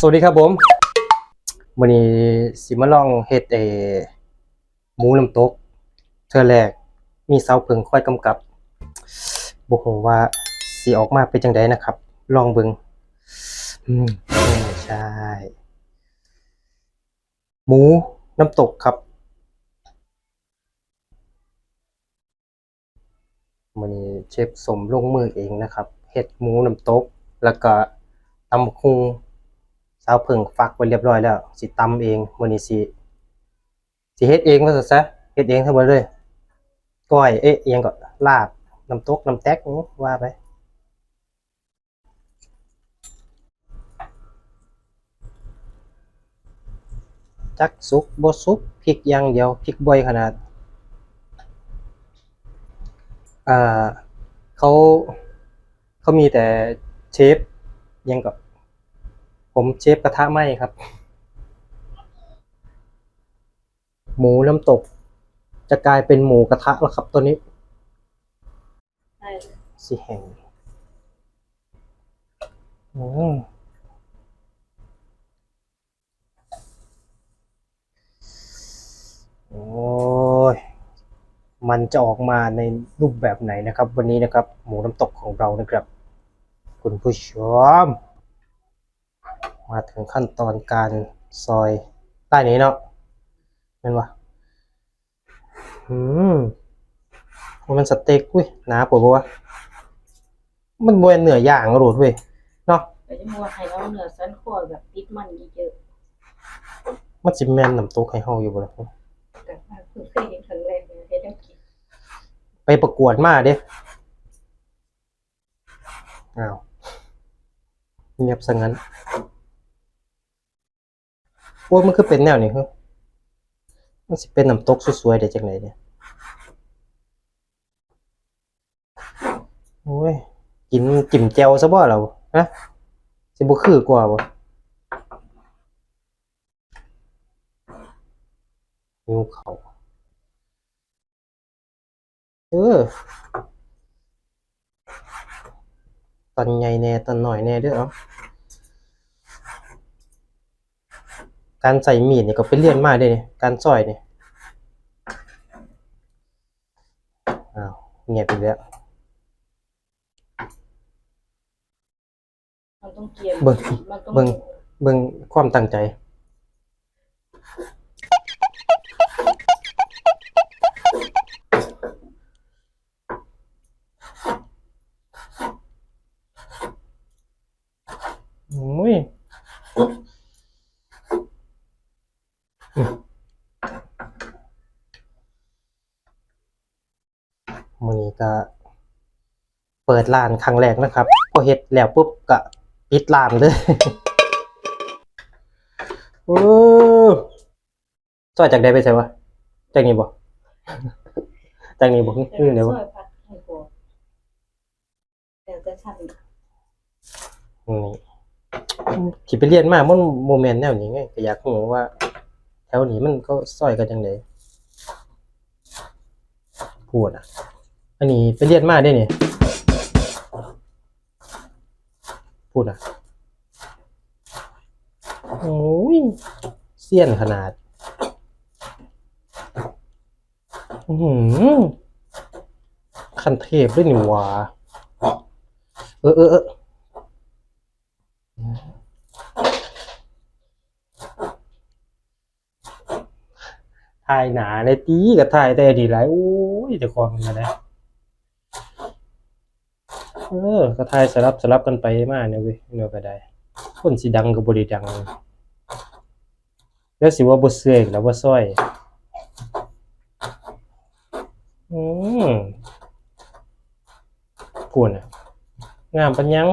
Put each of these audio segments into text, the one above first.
สวัสดีครับผมวันนี้สิมาลองเฮ็ดเอหมูน้ำตกเทื่อแรก มีเสาเพิงคอยกำกับบ่ฮู้ว่าสิออกมาเป็นจังไดนะครับ ลองเบิ่งอืมใช่ หมูน้ำตกครับวันนี้เชฟสมลงมือเองนะครับเฮ็ดหมูน้ำตก แล้วก็ตำบักคุงาวเพิ่งฟักไว้เรียบร้อยแล้ว สิตำเองมื้อนี้สิสิเฮ็ดเองว่าซั่นซะเฮ็ดเองทั้งหมดเลยก้อยเอ๊ะอิหยังก็ลาบน้ำตกน้ำแตกว่าไปจักสุกบ่สุกพริกอย่างเดียวพริกบ่อยขนาดอ่าเขาเขามีแต่เชฟยังกับ ผมเชฟกระทะไหม้ครับ หมูน้ำตก จะกลายเป็นหมูกระทะแล้วครับตัวนี้ใช่สิแห่งอืมโอ้ย มันจะออกมาในรูปแบบไหนนะครับ วันนี้นะครับ หมูน้ำตกของเรานะครับ คุณผู้ชม มาถึงขั้นตอนการซอยใต้นี้เนาะเป็นวะอืมมันสเต็กอุ้ยหนาปวดปะวะมันบวนเนื้อย่างกระโดดเว้ยเนาะก็จะมัวให้เราเนื้อสันคอแบบติดมันเยอะมันสิแม่นน้ำตกให้เฮาอยู่บ่ล่ะๆแต่ว่าเพิ่งเคยเห็นครั้งแรกเลยเฮ็ดจังกินไปประกวดมาเด้อ้าวเงียบซะงั้น โอ้มันคือเป็นแนวนี้คือมันสิเป็นน้ำตกสวยๆได้จังไดเนี่ยโอ้ยกินจิ้มแจ่วซะบ่เราฮะสิบ่คือกว่าบ่หิวเขาเออตอนใหญ่แน่ตอนหน้อยแน่เด้อเอ้า การใส่มีดนี่ก็ไปเรียนมาเด้นี่การซอยนี่อ้าวเงียบไปแล้วมันต้องเกรียมเบิ่งมันต้องเบิ่งเบิ่งความตั้งใจโอ้ยอืมมื้อนี้ก็ เปิดร้านครั้งแรกนะครับพอเฮ็ดแล้วปุ๊บก็ปิดร้านเลยโอ้ซอยจากใดไปใส่วะจากนี้บ่จากนี้บ่แต่คือเดี๋ยวซบ่อยผัดให้พอแต่จะสั่นนี่ที่ไปเรียนมามันโมเมนต์แนวนี้ไงก็อยากรู้ว่าแถวนี้มันก็ซอยกันจังไดพูดอะ อันนี้ไปเรียนมาได้นี่ พูดอะ โอ้ยเสี้ยนขนาด อือหือคันเทพด้วยนี่ว่าเออเออเออถ่ายหนาเลยตีกับถ่ายแต่ดีไรโอ้ยแต่ความมันมาได้ เออก็ถ่ายสลับสลับกันไปมาเนี่ยเว้ยเนื้อก็ได้คนสิดังกับบริดัง แล้วสิว่าบ่เสื่อยแล้วว่าซ้อยอืมพูดน่ะงามปัญญัง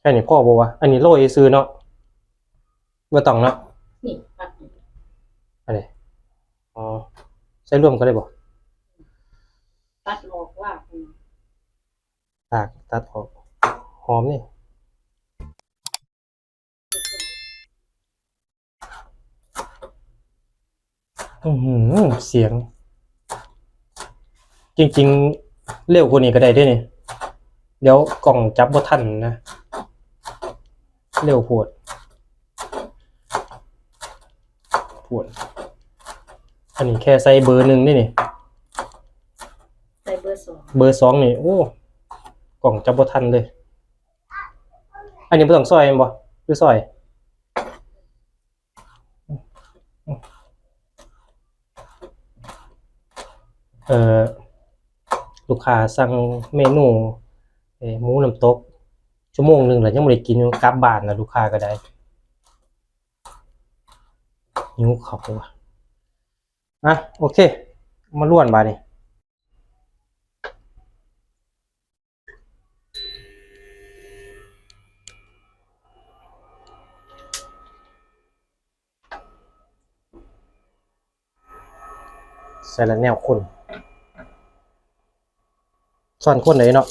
แค่นี้พ่อบ่วะอันนี้โรยซื้อเนาะบ่ต้องเนาะนี่ผัดนี่อะไรอ๋อใส่รวมก็ได้บ่ตัดออกว่าอืม ตากตัดออกหอมนี่อือหือเสียง จริง ๆ เร็วกว่านี้ก็ได้เด้วยนี่ เดี๋ยวกล่องจับบ่ทันนะ เร็วโพดโพดอันนี้แค่ใส่เบอร์หนึ่งนี่นี่ ใส่เบอร์สอง เบอร์สองนี่ โอ้ก ล่องจับบ่ทันเลย อันนี้บ่ต้องซอยบ่หรือซอยเอ่อลูกค้าสั่งเมนูเอหมูน้ำตก ชั่วโมงหนึ่งแล้วยังไม่ได้กินกลับบ้านนะลูกค้าก็ได้หิวเขาวว่ะอะโอเค มาล้วนบาดนี่ ใส่ละแนวคนซ่อนคนไหนเนาะ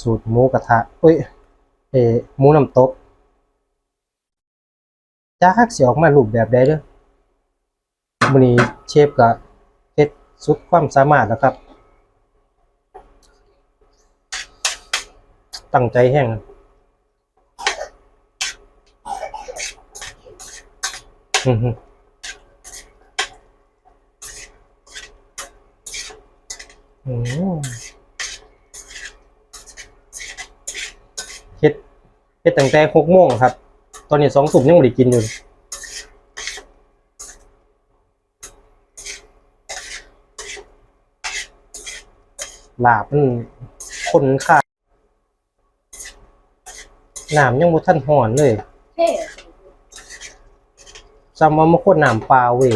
สูตรหมูกระทะเอ้ย เอหมูน้ำตกจ้าฮักสิออกมารูปแบบใดเด้อมื้อนี้เชฟก็เฮ็ด สุดความสามารถแล้วครับ ตั้งใจแห้งอือฮึอืมเฮ็ดเฮ็ดตั้งแต่หกโมงครับ ตอนนี้สองทุ่มยังไม่ได้กินอยู่ ลาบมันคนค่าน้ำยังบ่ทันห่อนเลยเท่จำว่ามาคนน้ำปลาเว้ย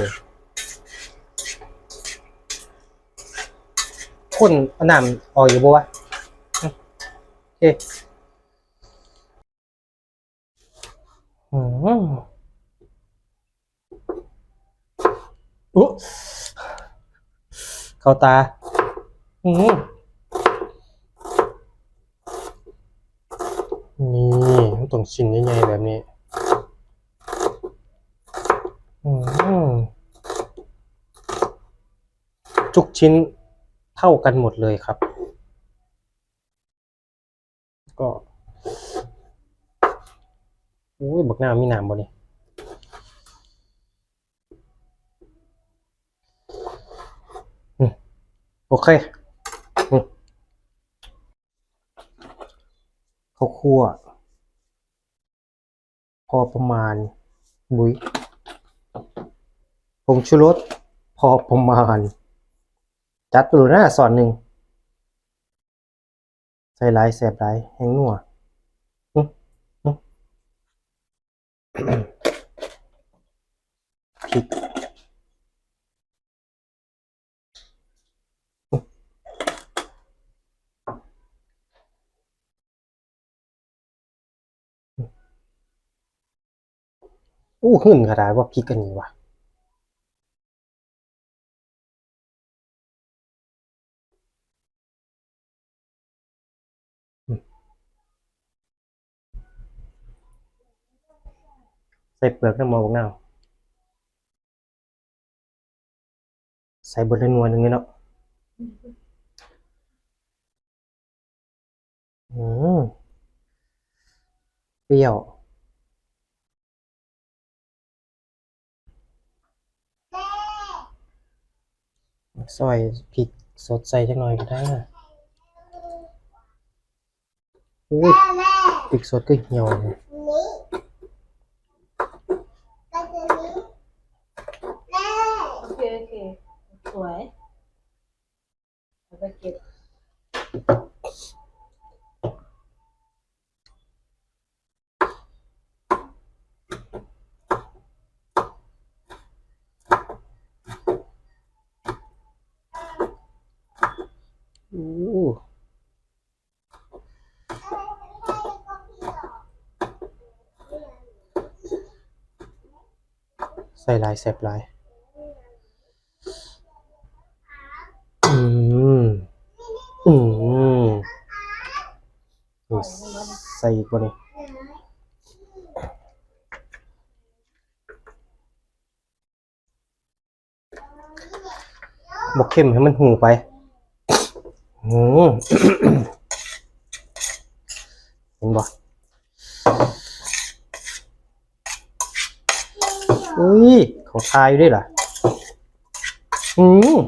คนเอาน้ำออกอยู่บ่วะอืมโอเคอืมอุ๊เข้าตา อืมนี่ มันต้องชิ้นใหญ่ๆแบบนี้ทุกชิ้นเท่ากันหมดเลยครับ ก็อุ้ยบักหน้ามีหนามบ่นี่โอเคอืมข้าวคั่ว พอประมาณ บุยผงชูรสพอประมาณ จัดไปเลยนะสอนหนึ่งใส่หลายแสบหลายแห้งนัวพริก อู้หึ่นขนาดว่าพิกันนี้วะใส่เปลือกน้ำมันบักนาใส่เบดเลยนัวหนึ่งเนาะอืมเปรี้ยว ซอยพริกสดใส่จักหน่อยก็ได้นะอุ้ยพริกสดก็เหี่ยวเลยโอเคโอเคสวยเอาไปเก็บ ใส่ลายแสบลายอืมอืมใส่อีกบ่นี่บอกเข้มให้มันหูไปหูาทายอยู่ด้วยเหรออืม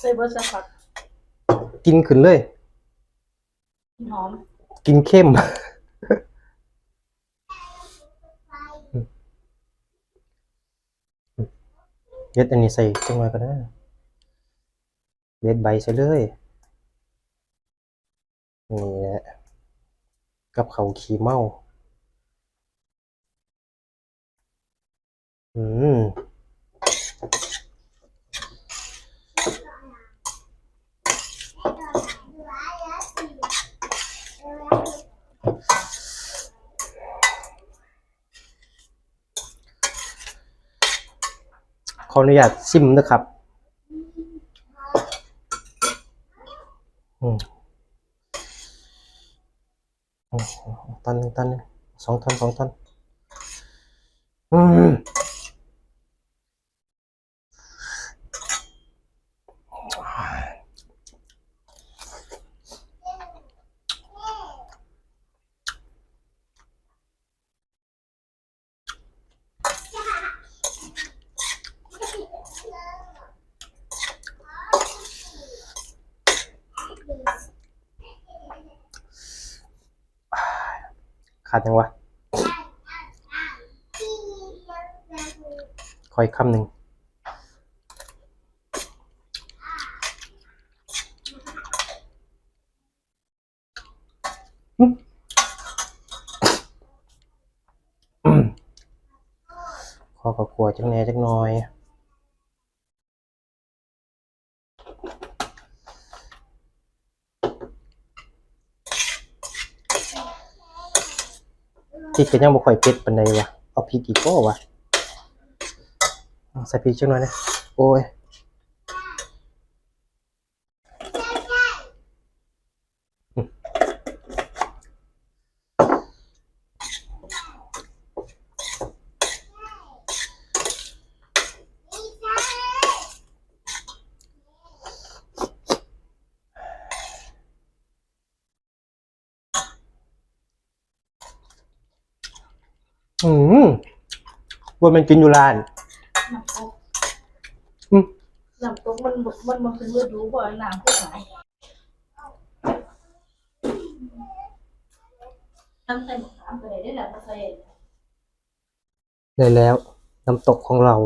ใส่เบอร์สักพักกินขึ้นเลยหอม กินเข้มเด็ดอันนี้ใส่จังหน่อยก็ได้เด็ดใบใส่เลย นี่แหละกับเขาวขี้เมา อืมขออนุญาตซิมนะครับ อืมตันหนึ่งตันหนึ่งสองตันสองตัน อืม ออีกคำหนึ่งขอกับกลัวจังแน่จักหน่อยพริกก็ยังบ่ค่อยเผ็ดปานใดวะเอาพริกอีกบ่วะ ใส่พริกจังหน่อยนะโอ้ยอืมว่ามันกินอยู่ร้าน นำตกอืมน้ำตกมันบ่มันมันคือฤดูบ่น้ำขึ้นไหลทำใส่หมกน้ำไปได้แล้วมาใส่ได้แล้วน้ำตกของเรา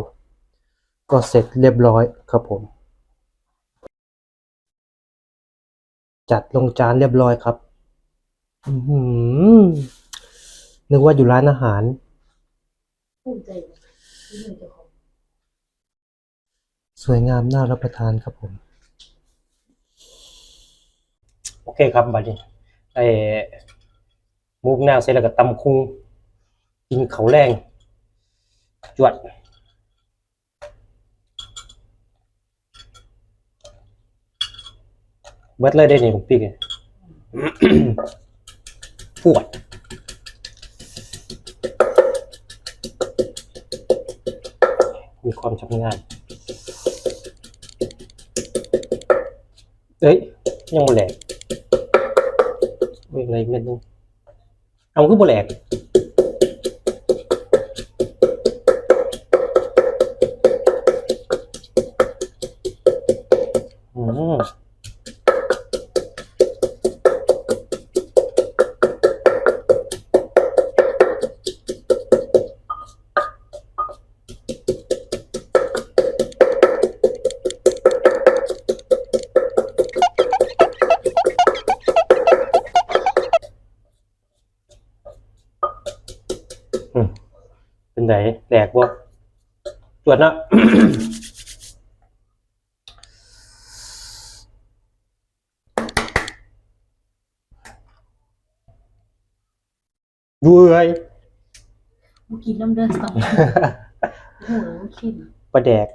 ก็เสร็จเรียบร้อยครับผม จัดลงจานเรียบร้อยครับ อือหือนึกว่าอยู่ร้านอาหาร ภูมิใจที่หนึ่งเจ้าของ สวยงามน่ารับประทานครับผม โอเคครับบัดนี้ไอ้มูกหน้าเสร็จแล้วก็ตำคุงกินเขาแรง จวดเบิดเลยได้นี่ยผมปีกเนี่ยปวดมีความชำนาญ เอ้ยยังบ่แหลกเวกอะไรเม็ดนึงเอาคือบ่แหลก วดนะดูเลยมากินน้ำเดือดสองหัวขินปลาแดก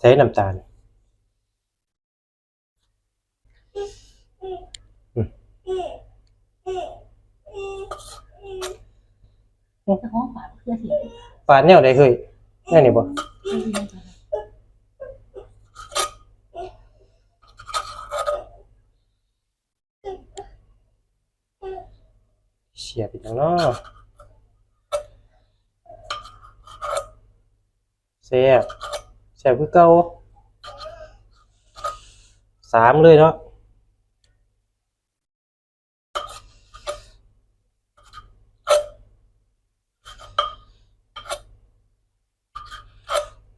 ใช้น้ำตาล อืมแต่ของฝาดเพื่อสียปาดแนวใดเคยแน่นี่บ่เสียบอีกแล้วเนาะแซ่บแซ่บคือเก่าสามเลยเนาะปวดกดมาตัก ใส่จักหน่อยเบิ้งแต่มันหน้าบ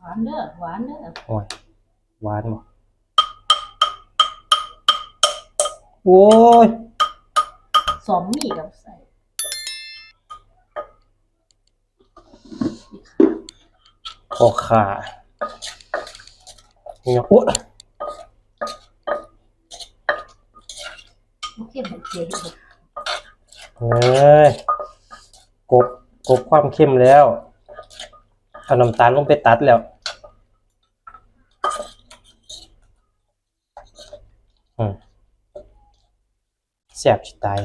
หม่ที่นี่เซ่หวานเด้อหวานเด้อโอ้ยหวานบ่โอ้ยสอมมีกับใส่ขอขาเนี่ยโอ้ยโอเคเหมือนเกลือเลยเอ้ยกบกบความเข้มแล้ว เอาน้ำตาลลงไปตัดแล้วอืมแสบจิตาย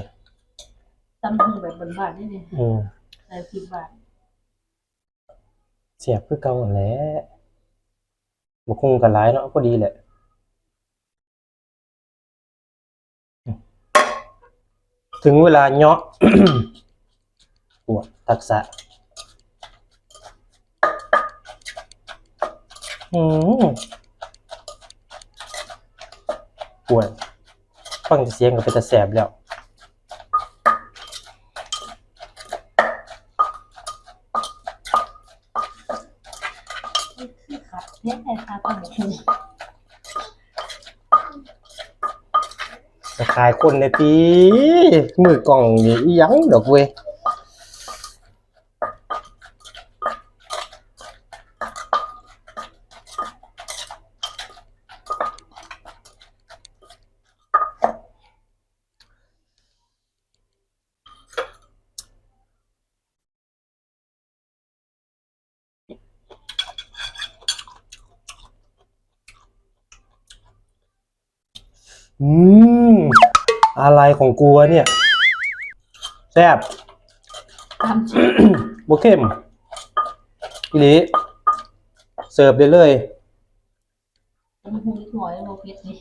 ตำหูแบบบานๆนี่นี่อืมใส่พริกบานเสียบคือเก่าหั่นแหละบ่คงกันหลายเนาะพอดีแหละถึงเวลาเนาะปวดทักษะ อืมปวดฟังเสียงก็เป็นตาแสบแล้วคือขัดเนี่ยแต่ทาตำหูจะขายคนในปีมือกล่องนี่อิหยังดอกเว้ย อืมอะไรของกูวะเนี่ยแซ่บตามชื่อโบเข้มอีหลีเสิร์ฟได้เลยตำหูนิดหน่อยโลเพชรนี่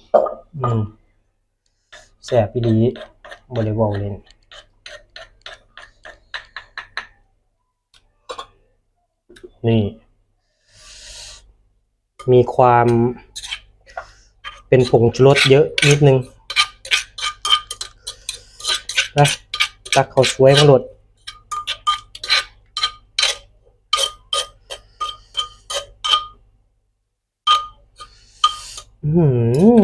อืมแซ่บอีหลีบริวอลเล่นนี่ มีความ เป็นผงชูรสเยอะนิดนึงนะตักเขาวสวยมาโหลดอื้อหือ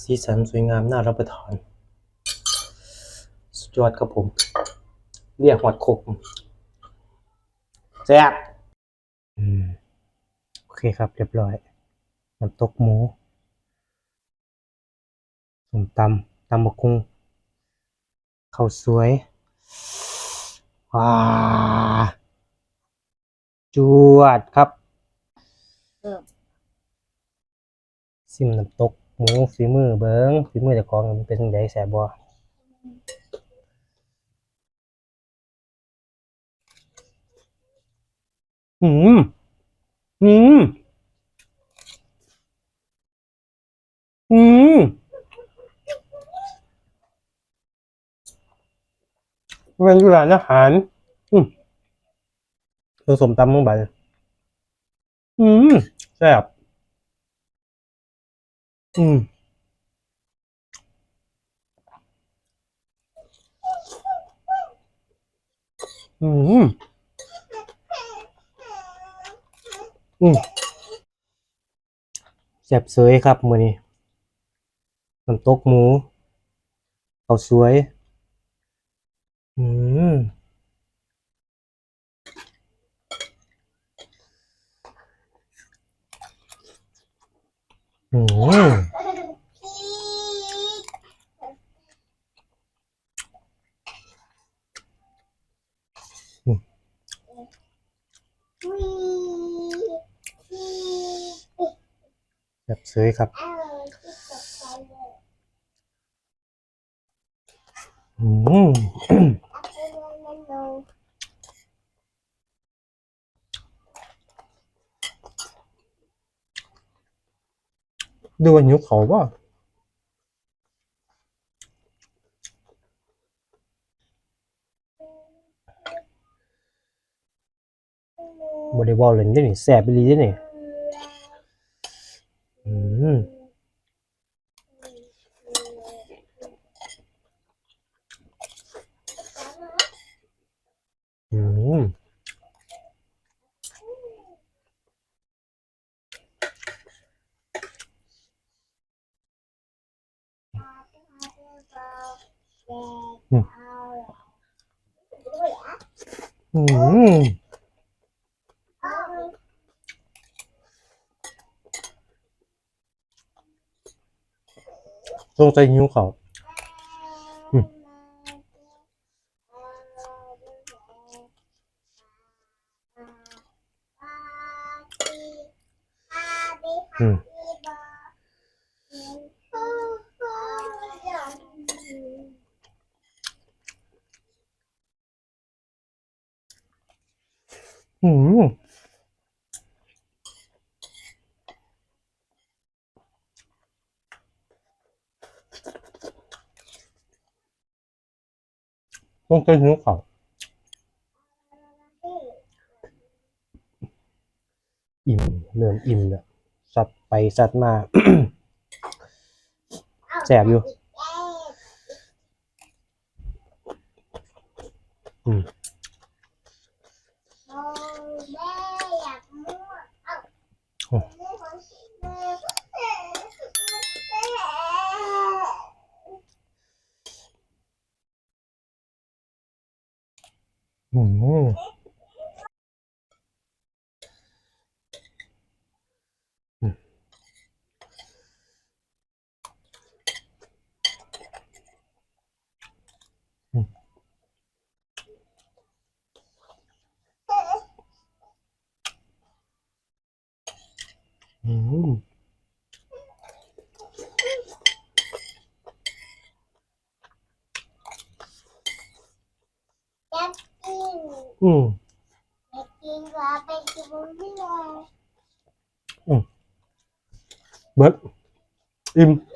สีสันสวยงามน่ารับประทาน สุดยอดครับผม เรียกหอดคกแซ่บอืมโอเคครับ เรียบร้อย น้ำตกหมูส้มตำตำบกคุงข้าวสวยว้าจวดครับซิมน้ำตกหมูฝีมือเบิงฝีมือเจ้าของมันเป็นจั่แสบบ่อืมอืม อืมเป็นร้านอาหาร อืมผสมตำมึงไปอืมแซ่บอืมอืมอืมแซ่บเสยครับมื้อนี้ น้ำตกหมูเขาวสวย อืมอืมแบบสวยครับ อืม ดูว่าหิวเขาป่ะบริบอลเลยได้นี่แสบไปเลยได้นี่อืม อืม อืมต้องใจหิวเขาอืม อืมต้องใจหิวเขาอิ่มเริ่มอิ่มแล้วสัดไปสัดมาแสบอยู่ อืม อืม อืม อืมเบิร์ดอิ่มอืม